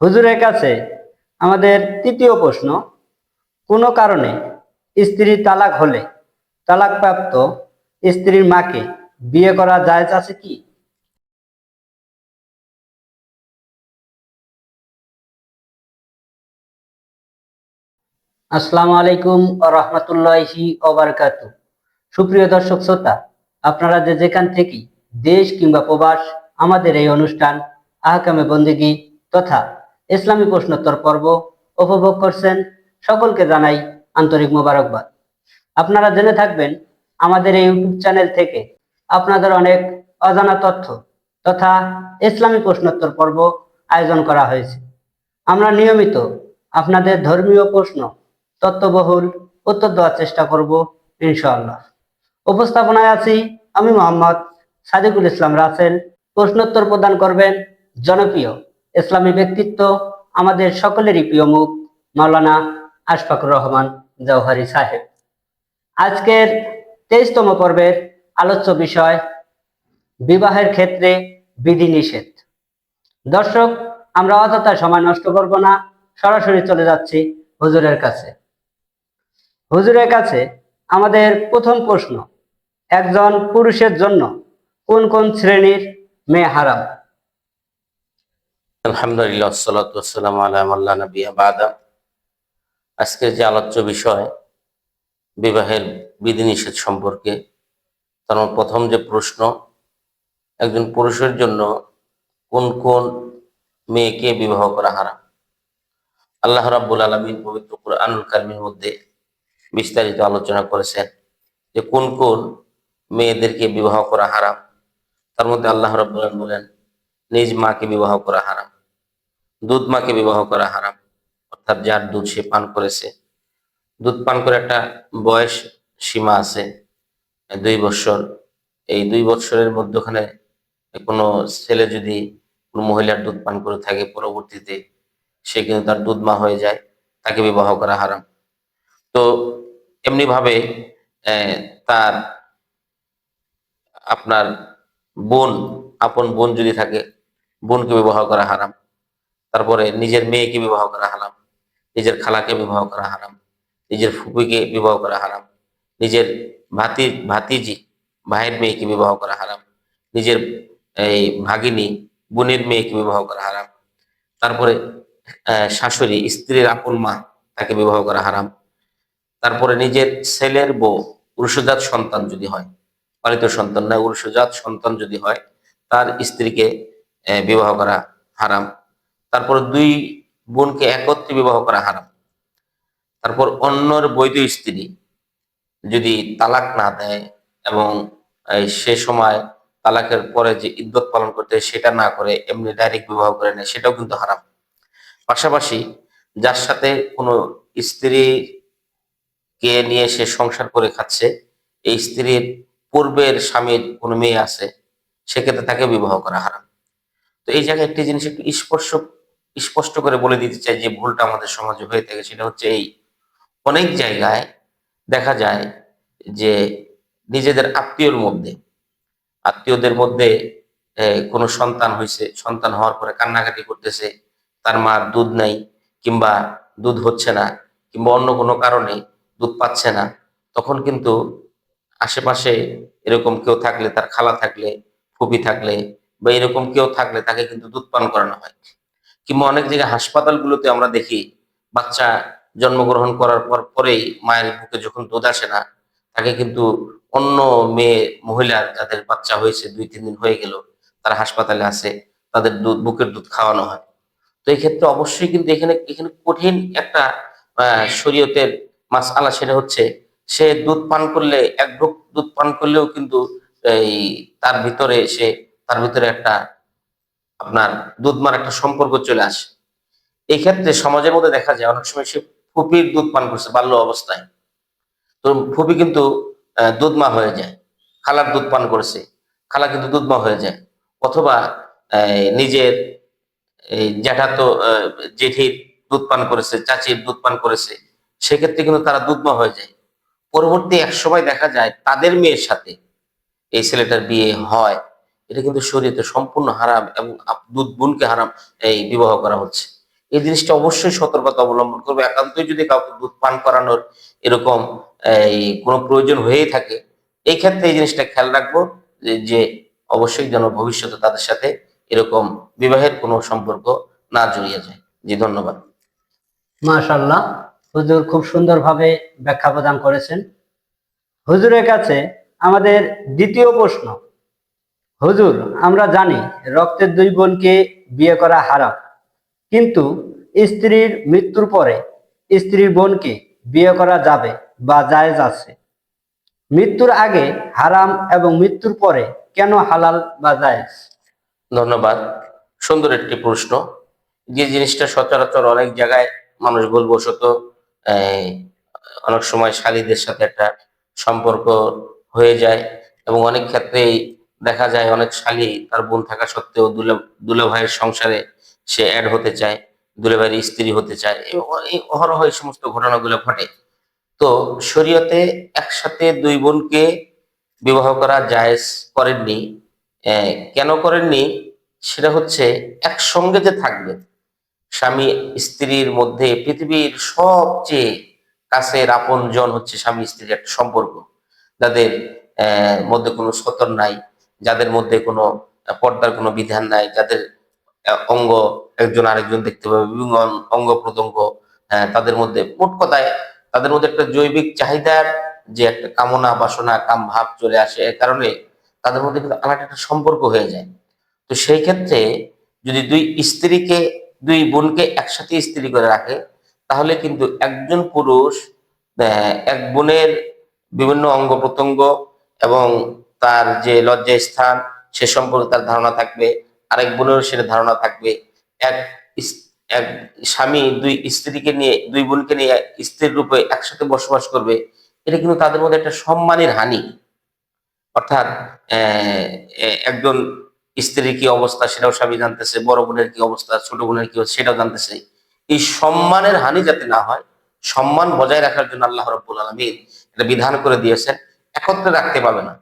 হুজুরের কাছে আমাদের তৃতীয় প্রশ্ন, কোনো কারণে স্ত্রী তালাক হলে তালাকপ্রাপ্ত স্ত্রীর মাকে বিয়ে করা জায়েজ আছে কি? আসসালামু আলাইকুম রহমতুল্লাহি ওবারকাতু সুপ্রিয় দর্শক শ্রোতা, আপনারা যে যেখান থেকে দেশ কিংবা প্রবাস, আমাদের এই অনুষ্ঠান আহকামে বন্দিগি তথা ইসলামী প্রশ্নোত্তর পর্ব উপভোগ করছেন সকলকে জানাই আন্তরিক মোবারকবাদ। আপনারা জেনে থাকবেন, আমাদের এই ইউটিউব চ্যানেল থেকে আপনাদের অনেক অজানা তথ্য তথা ইসলামী প্রশ্নোত্তর পর্ব আয়োজন করা হয়েছে। আমরা নিয়মিত আপনাদের ধর্মীয় প্রশ্ন, তত্ত্ববহুল উত্তর দেওয়ার চেষ্টা করব, ইনশাআল্লাহ। উপস্থাপনায় আছি আমি মোহাম্মদ সাদিকুল ইসলাম রাসেল। প্রশ্নোত্তর প্রদান করবেন জনপ্রিয় ইসলামী ব্যক্তিত্ব আমাদের সকলেরই প্রিয় মুখ, মাওলানা আশফাকুর রহমান জওহারি সাহেব। আজকের তেইশতম পর্বের আলোচ্য বিষয়, বিবাহের ক্ষেত্রে বিধিনিষেধ। দর্শক, আমরা অযথা সময় নষ্ট করব না, সরাসরি চলে যাচ্ছি হুজুরের কাছে। হুজুরের কাছে আমাদের প্রথম প্রশ্ন, একজন পুরুষের জন্য কোন কোন শ্রেণির মেয়ে হারাম? আলহামদুলিল্লাহ সাল্লাতু ওয়াসসালামু আলা মাল্লা নাবিয়া বাদা। আজকের যে আলোচ্য বিষয়, বিবাহের বিধিনিষেধ সম্পর্কে, তার প্রথম যে প্রশ্ন, একজন পুরুষের জন্য কোন কোন মেয়েকে বিবাহ করা হারাম? আল্লাহ রাব্বুল আলামিন পবিত্র কুরআনুল কারিমের মধ্যে বিস্তারিত আলোচনা করেছেন যে কোন কোন মেয়েদেরকে বিবাহ করা হারাম? তার মধ্যে আল্লাহ রাব্বুল বলেন নিজ মাকে বিবাহ করা হারাম। দুধ মাকে বিবাহ করা হারাম। অর্থাৎ যার দুধ সে পান করেছে। দুধ পান করে একটা বয়স সীমা আছে দুই বছর এই দুই বছরের মধ্যখানে কোনো ছেলে যদি কোনো মহিলার দুধ পান করে থাকে পরবর্তীতে সে কিন্তু তার দুধ মা হয়ে যায় তাকে বিবাহ করা হারাম। তো এমনি ভাবে আহ, তার আপনার বোন আপন বোন যদি থাকে বোনকে বিবাহ করা হারাম। তারপরে নিজের মেয়েকে বিবাহ করা হারাম, নিজের খালাকে বিবাহ করা হারাম, নিজের ফুপিকে বিবাহ করা হারাম, নিজের ভাতি, ভাতিজি, ভাইয়ের মেয়েকে বিবাহ করা হারাম, নিজের এই ভাগিনী, বোনের মেয়েকে বিবাহ করা হারাম। তারপরে শাশুড়ি, স্ত্রীর আপন মা তাকে বিবাহ করা হারাম। তারপরে নিজের ছেলের বউ পুরুষজাত সন্তান যদি হয়, পালিত সন্তান না পুরুষজাত সন্তান যদি হয়, তার স্ত্রীকে বিবাহ করা হারাম। তারপর দুই বোনকে একত্রে বিবাহ করা হারাম। তারপর অন্যর বৈধ স্ত্রী যদি তালাক না দেয় এবং সে সময় তালাকের পরে যে ইদ্যত পালন করতে সেটা না করে, এমনি ডাইরেক্ট বিবাহ করে নেয়, সেটাও কিন্তু হারাম। পাশাপাশি যার সাথে কোনো স্ত্রী কে নিয়ে সে সংসার করে খাচ্ছে, এই স্ত্রীর পূর্বের স্বামীর কোনো মেয়ে আছে, সেক্ষেত্রে তাকে বিবাহ করা হারাম। তো এই জায়গায় একটি জিনিস একটু স্পর্শ, স্পষ্ট করে বলে দিতে চাই যে ভুলটা আমাদের সমাজে হয়ে থাকে, সেটা হচ্ছে এই। অনেক জায়গায় দেখা যায় যে নিজেদের আত্মীয়র মধ্যে, আত্মীয়দের মধ্যে কোনো সন্তান হয়েছে সন্তান হওয়ার পরে কান্নাকাটি করতেছে, তার মার দুধ নাই, কিংবা দুধ হচ্ছে না, কিংবা অন্য কোনো কারণে দুধ পাচ্ছে না, তখন কিন্তু আশেপাশে এরকম কেউ থাকলে, তার খালা থাকলে, ফুপি থাকলে বা এরকম কেউ থাকলে তাকে কিন্তু দুধ পান করানো হয়। কিংবা অনেক জায়গায় হাসপাতালগুলোতে আমরা দেখি, বাচ্চা জন্মগ্রহণ করার পর পরেই মায়ের বুকে যখন দুধ আসে না, তাকে কিন্তু অন্য মেয়ে মহিলা যাদের বাচ্চা হয়েছে দুই, তিন দিন হয়ে গেল, তারা হাসপাতালে আছে, তাদের দুধ, বুকের দুধ খাওয়ানো হয়। তো এই ক্ষেত্রে অবশ্যই কিন্তু এখানে এখানে কঠিন একটা শরীয়তের মাস আলা সেটা হচ্ছে, সে দুধ পান করলে, এক ঢোক দুধ পান করলেও কিন্তু এই তার ভিতরে সে তার ভিতরে একটা আপনার দুধ মার একটা সম্পর্ক চলে আসে। এই ক্ষেত্রে সমাজের মধ্যে দেখা যায় অনেক সময় সে ফুপির দুধ পান করছে বাল্য অবস্থায়। তো ফুপি কিন্তু আহ, দুধ হয়ে যায় খালার দুধ পান করছে খালা কিন্তু দুধ মা হয়ে যায়। অথবা নিজের এই জ্যাঠাতো আহ, জেঠির দুধ পান করেছে চাচির দুধ পান করেছে সেক্ষেত্রে কিন্তু তারা দুধমা হয়ে যায়। পরবর্তী এক সময় দেখা যায় তাদের মেয়ের সাথে এই ছেলেটার বিয়ে হয়। এটা কিন্তু শরীয়তে সম্পূর্ণ হারাম এবং দুধ বোনকে হারাম এই বিবাহ করা হচ্ছে। এই জিনিসটা অবশ্যই সতর্কতা অবলম্বন করবে। একান্তই যদি কাউকে দুধ পান করানোর এরকম এই কোনো প্রয়োজন হয়েই থাকে, এই ক্ষেত্রে এই জিনিসটা খেয়াল রাখব যে অবশ্যই যেন ভবিষ্যতে তাদের সাথে এরকম বিবাহের কোনো সম্পর্ক না জড়িয়ে যায়। জি, ধন্যবাদ। মাশাল্লাহ হুজুর খুব সুন্দরভাবে ব্যাখ্যা প্রদান করেছেন। হুজুরের কাছে আমাদের দ্বিতীয় প্রশ্ন হুজুর, আমরা জানি রক্তের দুই বোনকে বিয়ে করা হারাম। কিন্তু স্ত্রীর মৃত্যুর পরে স্ত্রীর বোনকে বিয়ে করা যাবে বা জায়েজ আছে। মৃত্যুর আগে হারাম এবং মৃত্যুর পরে কেন হালাল বা জায়েজ? ধন্যবাদ। সুন্দর একটি প্রশ্ন। যে জিনিসটা সচরাচর অনেক জায়গায় মানুষ ভুলবশত অনেক সময় শালীদের সাথে একটা সম্পর্ক হয়ে যায় এবং অনেক ক্ষেত্রেই দেখা যায় অনেক শালী তার বোন থাকা সত্ত্বেও দুলে দুলে ভাইয়ের সংসারে সে অ্যাড হতে চায়, দুলে ভাইয়ের স্ত্রী হতে চায় এবং এই অহরহ এই সমস্ত ঘটনাগুলো ঘটে। তো শরীয়তে একসাথে দুই বোনকে বিবাহ করা জায়েজ করেননি। কেন করেননি? সেটা হচ্ছে একসঙ্গে যে থাকবে, স্বামী স্ত্রীর মধ্যে পৃথিবীর সবচেয়ে কাছের আপন জন হচ্ছে স্বামী স্ত্রীর একটা সম্পর্ক। যাদের মধ্যে কোনো সতর নাই। যাদের মধ্যে কোনো পর্দার কোনো বিধান নাই যাদের অঙ্গ একজন আরেকজন দেখতে পাবে বিভিন্ন অঙ্গ প্রত্যঙ্গ আহ, তাদের মধ্যে মোট কথায় তাদের মধ্যে একটা জৈবিক চাহিদার যে একটা কামনা বাসনা কাম ভাব চলে আসে এর কারণে তাদের মধ্যে কিন্তু আলাদা একটা সম্পর্ক হয়ে যায়। তো সেই ক্ষেত্রে যদি দুই স্ত্রীকে দুই বোনকে একসাথে স্ত্রী করে রাখে তাহলে কিন্তু একজন পুরুষ এক বোনের বিভিন্ন অঙ্গ প্রত্যঙ্গ এবং তার যে লজ্জা স্থান, সে সম্পর্কে তার ধারণা থাকবে। আরেক বোনেরও সেটা ধারণা থাকবে। এক এক স্বামী দুই স্ত্রীকে নিয়ে, দুই বোনকে নিয়ে স্ত্রীর রূপে একসাথে বসবাস করবে, এটা কিন্তু তাদের মধ্যে একটা সম্মানের হানি। অর্থাৎ একজন স্ত্রীর কি অবস্থা সেটাও স্বামী জানতেছে, বড় বোনের কি অবস্থা, ছোট বোনের কি সেটাও জানতেছে। এই সম্মানের হানি যাতে না হয়, সম্মান বজায় রাখার জন্য আল্লাহ রব্বুল আলমিন এটা বিধান করে দিয়েছেন, একত্রে রাখতে পাবে না।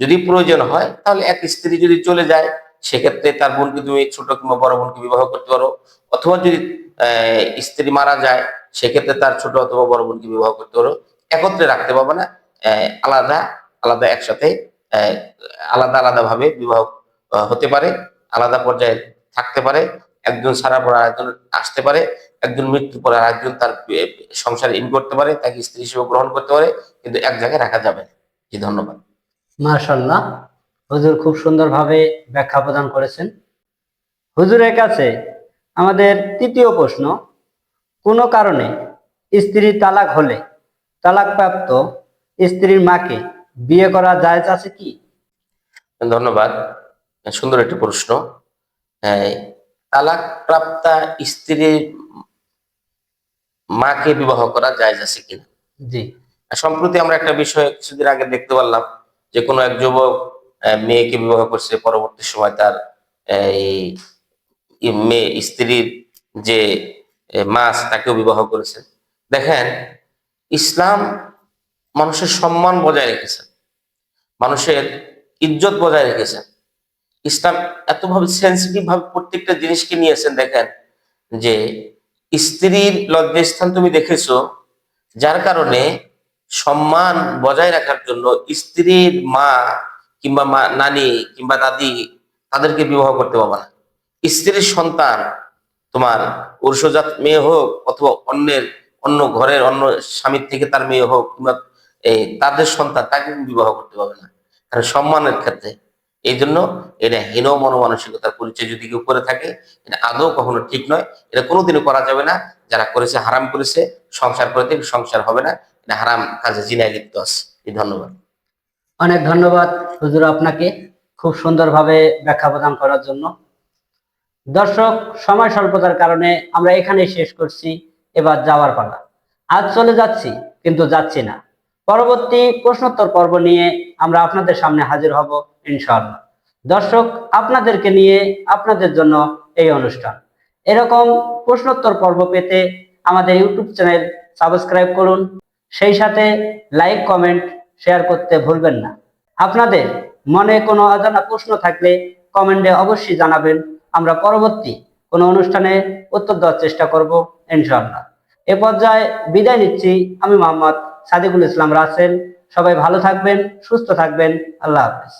যদি প্রয়োজন হয়, তাহলে এক স্ত্রী যদি চলে যায়, সেক্ষেত্রে তার বোনকে তুমি ছোট কিংবা বড় বোনকে বিবাহ করতে পারো। অথবা যদি স্ত্রী মারা যায়, সেক্ষেত্রে তার ছোট অথবা বড় বোনকে বিবাহ করতে পারো। একত্রে রাখতে পারবে না আলাদা আলাদা একসাথে আলাদা আলাদা ভাবে বিবাহ হতে পারে, আলাদা পর্যায়ে থাকতে পারে। একজন সারা পর আরেকজন আসতে পারে, একজন মৃত্যুর পর আরেকজন তার সংসারে ইন করতে পারে, তাকে স্ত্রী হিসেবে গ্রহণ করতে পারে, কিন্তু এক জায়গায় রাখা যাবে না। ধন্যবাদ। মাশাল্লাহ হুজুর খুব সুন্দরভাবে ব্যাখ্যা প্রদান করেছেন। হুজুরের কাছে আমাদের তৃতীয় প্রশ্ন কোনো কারণে স্ত্রী তালাক হলে তালাকপ্রাপ্ত স্ত্রীর মাকে বিয়ে করা জায়েজ আছে কি? ধন্যবাদ। সুন্দর একটি প্রশ্ন। তালাক প্রাপ্তা স্ত্রীর মাকে বিবাহ করা জায়েজ আছে কিনা? জি। সম্প্রতি আমরা একটা বিষয় কিছুদিন আগে দেখতে পারলাম। যে কোনো এক যুবক মেয়েকে বিবাহ করছে পরবর্তী সময় তার এই মেয়ে স্ত্রীর যে আহ, মা আছে তাকেও বিবাহ করেছে। দেখেন ইসলাম মানুষের সম্মান বজায় রেখেছেন মানুষের ইজ্জত বজায় রেখেছেন ইসলাম এতভাবে সেন্সিটিভ ভাবে প্রত্যেকটা জিনিসকে নিয়েছেন দেখেন যে স্ত্রীর লজ্জাস্থান তুমি দেখেছ যার কারণে সম্মান বজায় রাখার জন্য স্ত্রীর মা কিংবা মা, নানি কিংবা দাদি তাদেরকে বিবাহ করতে পারবে না। স্ত্রীর সন্তান তোমার পুরুষজাত মেয়ে হোক অথবা অন্যের, অন্য ঘরের অন্য স্বামীর থেকে তার মেয়ে হোক কিংবা এই তাদের সন্তান, তাকে বিবাহ করতে পারবে না। কারণ সম্মানের ক্ষেত্রে এই জন্য এটা হীন মনোমানসিকতার পরিচয় যদি কেউ করে থাকে, এটা আদৌ কখনো ঠিক নয়। এটা কোনোদিনও করা যাবে না। যারা করেছে হারাম করেছে, সংসার করে থেকে সংসার হবে না। এটা হারাম কাজে, জিনায় লিপ্ত আছে। ধন্যবাদ। অনেক ধন্যবাদ হুজুর আপনাকে খুব সুন্দরভাবে ব্যাখ্যা প্রদান করার জন্য। দর্শক, সময় স্বল্পতার কারণে আমরা এখানেই শেষ করছি। এবার যাওয়ার পালা। আজ চলে যাচ্ছি, কিন্তু যাচ্ছি না। পরবর্তী প্রশ্নোত্তর পর্ব নিয়ে আমরা আপনাদের সামনে হাজির হব, ইনশাআল্লাহ। দর্শক, আপনাদেরকে নিয়ে আপনাদের জন্য এই অনুষ্ঠান। এরকম প্রশ্নোত্তর পর্ব পেতে আমাদের ইউটিউব চ্যানেল সাবস্ক্রাইব করুন। সেই সাথে লাইক কমেন্ট শেয়ার করতে ভুলবেন না। আপনাদের মনে কোনো অজানা প্রশ্ন থাকলে কমেন্টে অবশ্যই জানাবেন। আমরা পরবর্তী কোনো অনুষ্ঠানে উত্তর দেওয়ার চেষ্টা করব, ইনশাআল্লাহ। এ পর্যায়ে বিদায় নিচ্ছি আমি মোহাম্মদ সাদিকুল ইসলাম রাসেল। সবাই ভালো থাকবেন, সুস্থ থাকবেন। আল্লাহ হাফেজ।